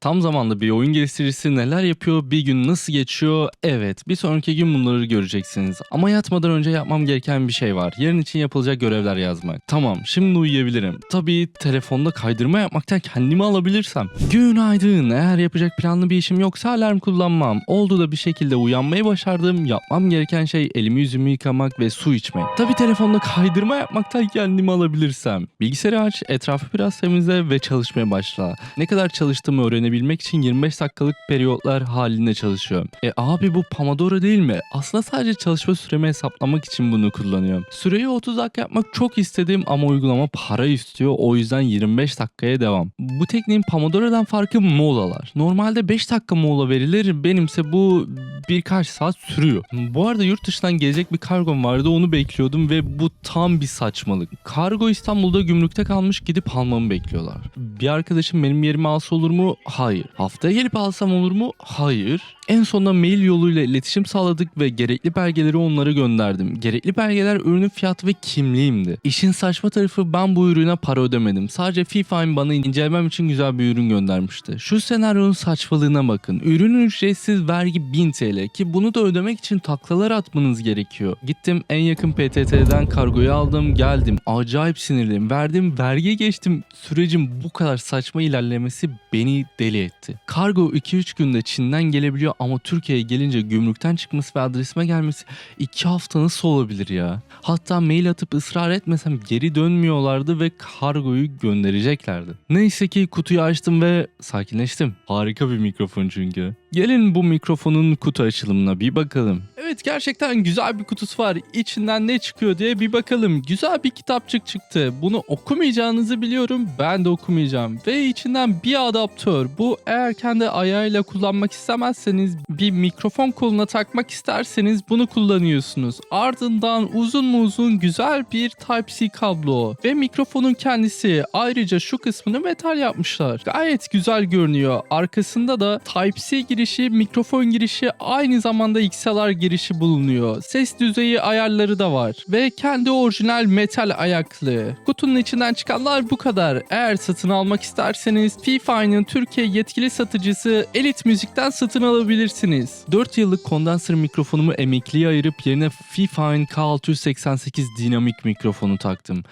Tam zamanda bir oyun geliştiricisi neler yapıyor, bir gün nasıl geçiyor? Evet, bir sonraki gün bunları göreceksiniz. Ama yatmadan önce yapmam gereken bir şey var. Yarın için yapılacak görevler yazmak. Tamam, şimdi uyuyabilirim. Tabii telefonda kaydırma yapmaktan kendimi alabilirsem. Günaydın. Eğer yapacak planlı bir işim yoksa alarm kullanmam. Oldu da bir şekilde uyanmayı başardım. Yapmam gereken şey elimi yüzümü yıkamak ve su içmek. Tabii telefonda kaydırma yapmaktan kendimi alabilirsem. Bilgisayarı aç, etrafı biraz temizle ve çalışmaya başla. Ne kadar çalıştığımı öğrenebilmek için 25 dakikalık periyotlar halinde çalışıyorum. E abi bu Pomodoro değil mi? Aslında sadece çalışma süremi hesaplamak için bunu kullanıyorum. Süreyi 30 dakika yapmak çok istedim ama uygulama para istiyor. O yüzden 25 dakikaya devam. Bu tekniğin Pomodoro'dan farkı molalar. Normalde 5 dakika mola verilir. Benimse bu birkaç saat sürüyor. Bu arada yurt dışından gelecek bir kargom vardı. Onu bekliyordum ve bu tam bir saçmalık. Kargo İstanbul'da gümrükte kalmış gidip almamı bekliyorlar. Bir arkadaşım benim yerime alsa olur mu? Hayır. Haftaya gelip alsam olur mu? Hayır. En sonunda mail yoluyla iletişim sağladık ve gerekli belgeleri onlara gönderdim. Gerekli belgeler ürünün fiyatı ve kimliğimdi. İşin saçma tarafı ben bu ürüne para ödemedim. Sadece FIFA'nın bana incelemem için güzel bir ürün göndermişti. Şu senaryonun saçmalığına bakın. Ürünün ücretsiz vergi 1000 TL ki bunu da ödemek için taklalar atmanız gerekiyor. Gittim en yakın PTT'den kargoyu aldım geldim. Acayip sinirliyim. Verdim vergiye geçtim. Sürecin bu kadar saçma ilerlemesi beni deli etti. Kargo 2-3 günde Çin'den gelebiliyor ama Türkiye'ye gelince gümrükten çıkması ve adresime gelmesi 2 hafta nasıl olabilir ya? Hatta mail atıp ısrar etmesem geri dönmüyorlardı ve kargoyu göndereceklerdi. Neyse ki kutuyu açtım ve sakinleştim. Harika bir mikrofon çünkü. Gelin bu mikrofonun kutu açılımına bir bakalım. Evet gerçekten güzel bir kutusu var. İçinden ne çıkıyor diye bir bakalım. Güzel bir kitapçık çıktı. Bunu okumayacağınızı biliyorum. Ben de okumayacağım. Ve içinden bir adaptör. Bu eğer kendi ayağıyla kullanmak istemezseniz bir mikrofon koluna takmak isterseniz bunu kullanıyorsunuz. Ardından uzun mu uzun güzel bir Type-C kablo. Ve mikrofonun kendisi. Ayrıca şu kısmını metal yapmışlar. Gayet güzel görünüyor. Arkasında da Type-C girişi, mikrofon girişi aynı zamanda XLR girişi bulunuyor. Ses düzeyi ayarları da var. Ve kendi orijinal metal ayaklı. Kutunun içinden çıkanlar bu kadar. Eğer satın almak isterseniz FIFA'nın Türkiye yetkili satıcısı Elit Müzik'ten satın alabilirsiniz. 4 yıllık kondansör mikrofonumu emekliye ayırıp yerine FIFA'nın K688 dinamik mikrofonu taktım.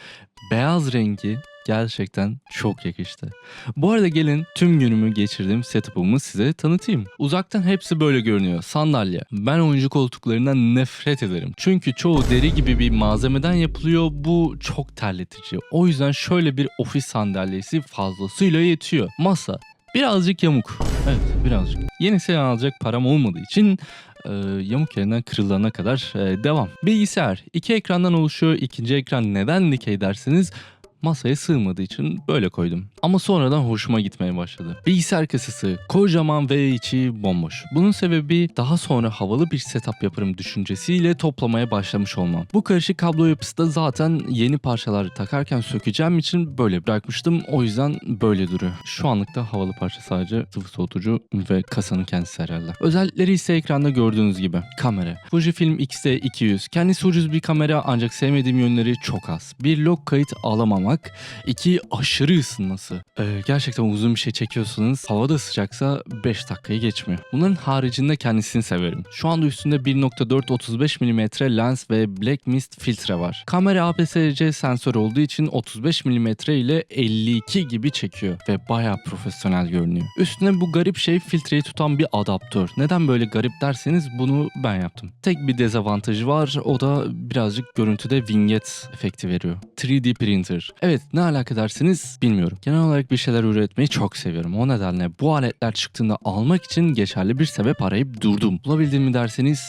Beyaz rengi gerçekten çok yakıştı. Bu arada gelin tüm günümü geçirdiğim setup'ımı size tanıtayım. Uzaktan hepsi böyle görünüyor. Sandalye. Ben oyuncu koltuklarından nefret ederim. Çünkü çoğu deri gibi bir malzemeden yapılıyor. Bu çok terletici. O yüzden şöyle bir ofis sandalyesi fazlasıyla yetiyor. Masa. Birazcık yamuk. Evet birazcık. Yenisini alacak param olmadığı için e, yamuk yerinden kırılana kadar e, devam. Bilgisayar. iki ekrandan oluşuyor. İkinci ekran neden dikey dersiniz? Masaya sığmadığı için böyle koydum. Ama sonradan hoşuma gitmeye başladı. Bilgisayar kasası kocaman ve içi bomboş. Bunun sebebi daha sonra havalı bir setup yaparım düşüncesiyle toplamaya başlamış olmam. Bu karışık kablo yapısı da zaten yeni parçaları takarken sökeceğim için böyle bırakmıştım. O yüzden böyle duruyor. Şu anlıkta havalı parça sadece sıvı soğutucu ve kasanın kendisi herhalde. Özellikleri ise ekranda gördüğünüz gibi. Kamera. Fujifilm X-T200. Kendisi ucuz bir kamera ancak sevmediğim yönleri çok az. Bir log kayıt alamamak. İki aşırı ısınması. Ee, gerçekten uzun bir şey çekiyorsanız havada sıcaksa 5 dakikayı geçmiyor. Bunların haricinde kendisini severim. Şu anda üstünde 1.4 35 mm lens ve Black Mist filtre var. Kamera APS-C sensör olduğu için 35 mm ile 52 gibi çekiyor ve bayağı profesyonel görünüyor. Üstüne bu garip şey filtreyi tutan bir adaptör. Neden böyle garip derseniz bunu ben yaptım. Tek bir dezavantajı var o da birazcık görüntüde vignette efekti veriyor. 3D printer. Evet ne alaka dersiniz bilmiyorum. Genel olarak bir şeyler üretmeyi çok seviyorum. O nedenle bu aletler çıktığında almak için geçerli bir sebep arayıp durdum. Bulabildim mi derseniz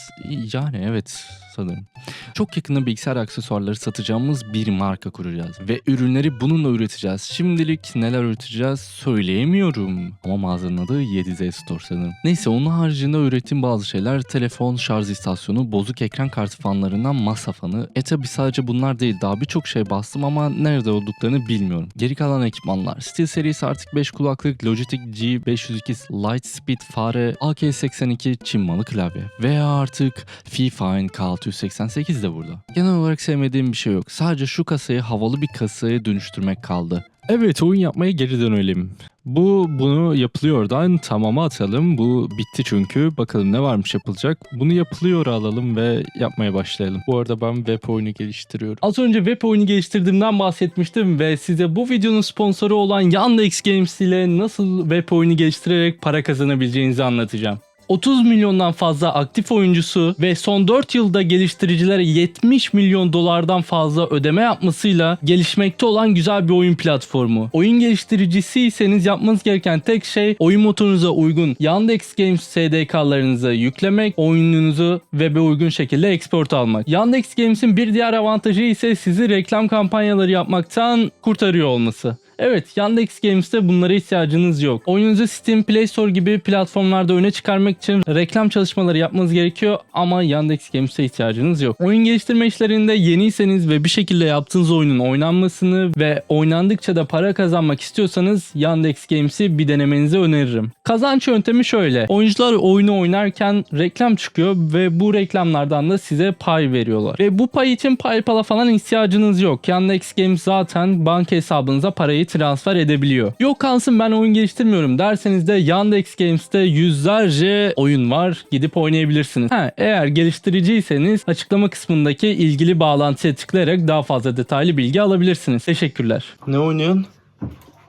yani evet sanırım. Çok yakında bilgisayar aksesuarları satacağımız bir marka kuracağız ve ürünleri bununla üreteceğiz. Şimdilik neler üreteceğiz söyleyemiyorum ama mağazanın adı 7Z Store sanırım. Neyse onun haricinde ürettiğim bazı şeyler telefon, şarj istasyonu, bozuk ekran kartı fanlarından masa fanı. E tabi sadece bunlar değil daha birçok şey bastım ama nerede olduklarını bilmiyorum. Geri kalan ekipmanlar. Steel serisi artık 5 kulaklık Logitech G502 Lightspeed fare, AK82 Çin klavye. Ve artık Fifine K688 de burada. Genel olarak sevmediğim bir şey yok. Sadece şu kasayı havalı bir kasaya dönüştürmek kaldı. Evet oyun yapmaya geri dönelim. Bu bunu yapılıyordan tamama atalım. Bu bitti çünkü. Bakalım ne varmış yapılacak. Bunu yapılıyor alalım ve yapmaya başlayalım. Bu arada ben web oyunu geliştiriyorum. Az önce web oyunu geliştirdiğimden bahsetmiştim ve size bu videonun sponsoru olan Yandex Games ile nasıl web oyunu geliştirerek para kazanabileceğinizi anlatacağım. 30 milyondan fazla aktif oyuncusu ve son 4 yılda geliştiricilere 70 milyon dolardan fazla ödeme yapmasıyla gelişmekte olan güzel bir oyun platformu. Oyun geliştiricisiyseniz yapmanız gereken tek şey oyun motorunuza uygun Yandex Games SDK'larınızı yüklemek, oyununuzu web'e uygun şekilde export almak. Yandex Games'in bir diğer avantajı ise sizi reklam kampanyaları yapmaktan kurtarıyor olması. Evet Yandex Games'te bunlara ihtiyacınız yok. Oyununuzu Steam, Play Store gibi platformlarda öne çıkarmak için reklam çalışmaları yapmanız gerekiyor ama Yandex Games'e ihtiyacınız yok. Oyun geliştirme işlerinde yeniyseniz ve bir şekilde yaptığınız oyunun oynanmasını ve oynandıkça da para kazanmak istiyorsanız Yandex Games'i bir denemenizi öneririm. Kazanç yöntemi şöyle. Oyuncular oyunu oynarken reklam çıkıyor ve bu reklamlardan da size pay veriyorlar. Ve bu pay için PayPal'a falan ihtiyacınız yok. Yandex Games zaten banka hesabınıza parayı transfer edebiliyor. Yok kalsın ben oyun geliştirmiyorum derseniz de Yandex Games'te yüzlerce oyun var. Gidip oynayabilirsiniz. Ha, eğer geliştiriciyseniz açıklama kısmındaki ilgili bağlantıya tıklayarak daha fazla detaylı bilgi alabilirsiniz. Teşekkürler. Ne oynuyorsun?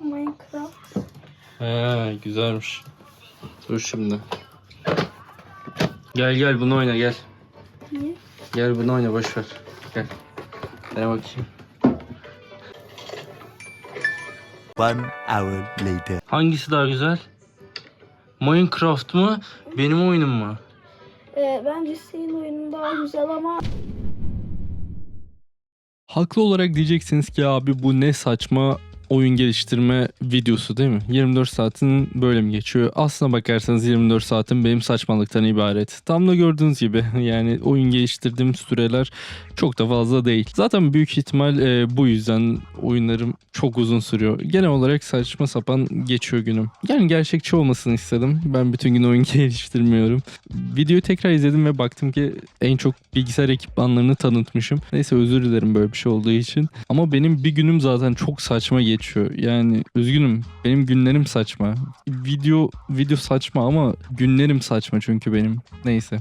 Minecraft. He güzelmiş. Dur şimdi. Gel gel bunu oyna gel. Niye? Gel bunu oyna boş ver. Gel. Dene bakayım. One hour later. Hangisi daha güzel? Minecraft mı? Benim oyunum mu? Ee, bence senin oyunun daha güzel ama Haklı olarak diyeceksiniz ki abi bu ne saçma oyun geliştirme videosu değil mi? 24 saatin böyle mi geçiyor? Aslına bakarsanız 24 saatin benim saçmalıktan ibaret. Tam da gördüğünüz gibi yani oyun geliştirdiğim süreler çok da fazla değil. Zaten büyük ihtimal e, bu yüzden oyunlarım çok uzun sürüyor. Genel olarak saçma sapan geçiyor günüm. Yani gerçekçi olmasını istedim. Ben bütün gün oyun geliştirmiyorum. Videoyu tekrar izledim ve baktım ki en çok bilgisayar ekipmanlarını tanıtmışım. Neyse özür dilerim böyle bir şey olduğu için. Ama benim bir günüm zaten çok saçma geçiyor. Yani üzgünüm. Benim günlerim saçma. Video video saçma ama günlerim saçma çünkü benim. Neyse.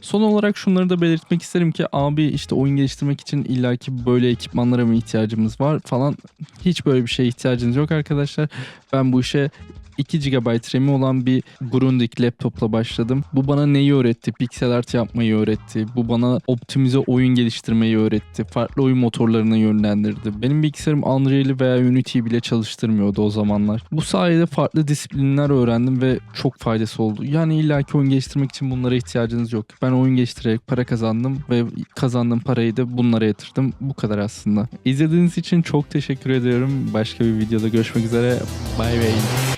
Son olarak şunları da belirtmek isterim ki abi işte oyun geliştirmek için illaki böyle ekipmanlara mı ihtiyacımız var falan. Hiç böyle bir şeye ihtiyacınız yok arkadaşlar. Ben bu işe 2 GB RAM'i olan bir Grundig laptopla başladım. Bu bana neyi öğretti? Pixel art yapmayı öğretti. Bu bana optimize oyun geliştirmeyi öğretti. Farklı oyun motorlarına yönlendirdi. Benim bilgisayarım Unreal'i veya Unity'yi bile çalıştırmıyordu o zamanlar. Bu sayede farklı disiplinler öğrendim ve çok faydası oldu. Yani illaki oyun geliştirmek için bunlara ihtiyacınız yok. Ben oyun geliştirerek para kazandım ve kazandığım parayı da bunlara yatırdım. Bu kadar aslında. İzlediğiniz için çok teşekkür ediyorum. Başka bir videoda görüşmek üzere. Bye bye.